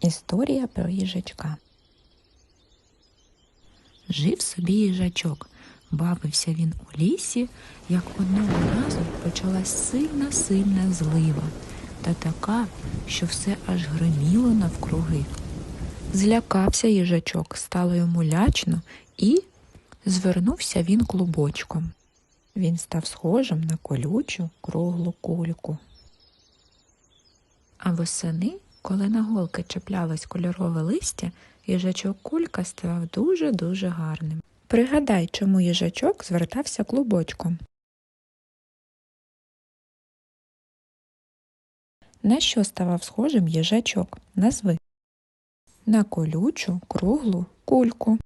Історія про їжачка. Жив собі їжачок. Бавився він у лісі, як одного разу почалась сильна сильна злива, та така, що все аж гриміло навкруги. Злякався їжачок, стало йому лячно, і звернувся він клубочком. Він став схожим на колючу круглу кульку. А восени, коли на голки чіплялось кольорове листя, їжачок кулька ставав дуже-дуже гарним. Пригадай, чому їжачок звертався клубочком. На що ставав схожим їжачок? Назви. На колючу круглу кульку.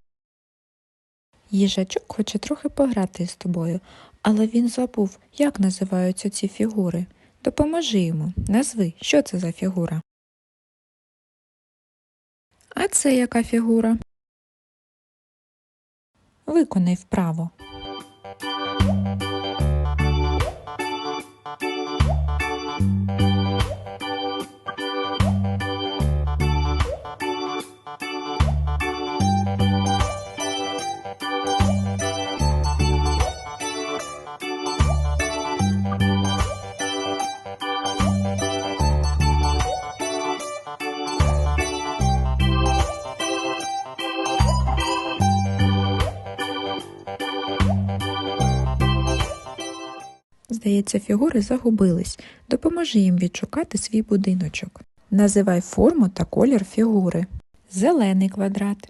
Їжачок хоче трохи пограти з тобою, але він забув, як називаються ці фігури. Допоможи йому, назви, що це за фігура. А це яка фігура? Виконай вправо. Здається, фігури загубились. Допоможи їм відшукати свій будиночок. Називай форму та колір фігури. Зелений квадрат.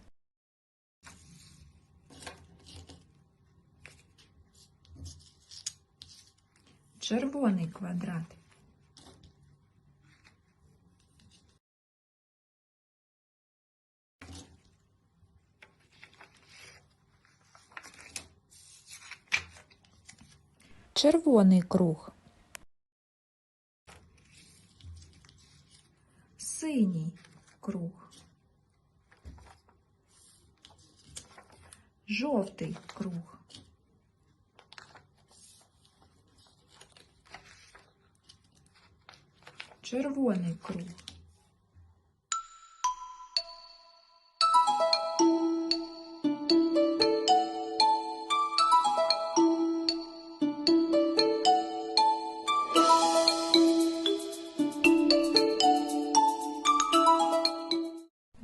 Червоний квадрат. Червоний круг. Синій круг. Жовтий круг. Червоний круг.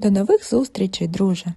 До нових зустрічей, друже!